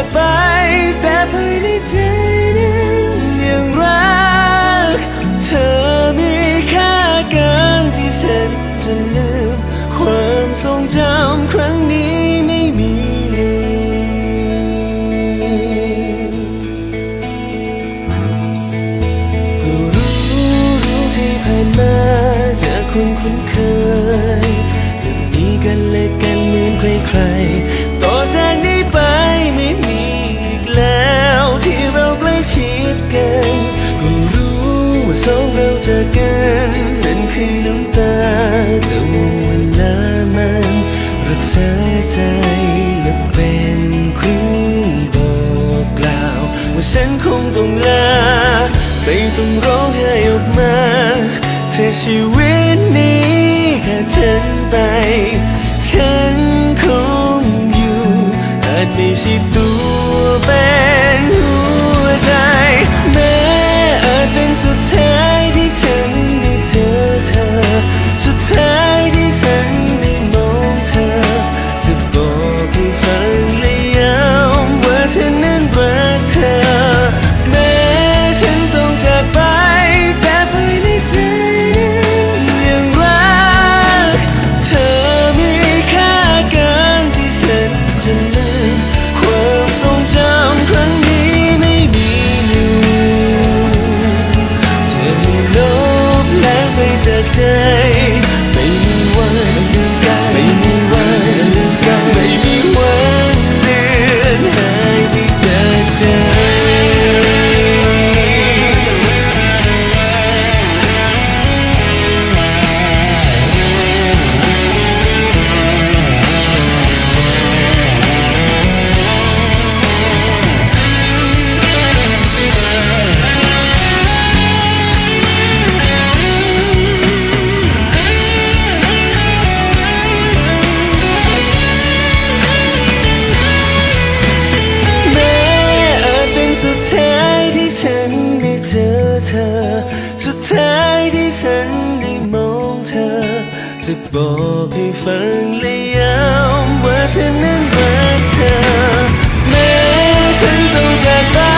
ากไป แต่ภายในใจนั้นยังรัก เธอมีค่าเกินที่ฉันจะลืม ความทรงจำครั้งนี้ไม่มีก็รู้รู้ที่ผ่านมาจากคนคุ้นเคย องเราเจอกันนั่นคือน้ำตาแต่ว่าเวลามันรักษาใจและเป็นเครื่องบอกกล่าว ว่าฉันคงต้องลาไม่ต้องร้องไห้ออกมา เธอชีวิตนี้ขาดฉันไป ฉันคงอยู่อาจไม่ใช่ตัวเป็น ธอ สุดท้ายที่ฉันได้มองเธอ จะบอกให้ฟังและย้ำว่าฉันนั้นรักเธอ แม้ฉันต้องจากไป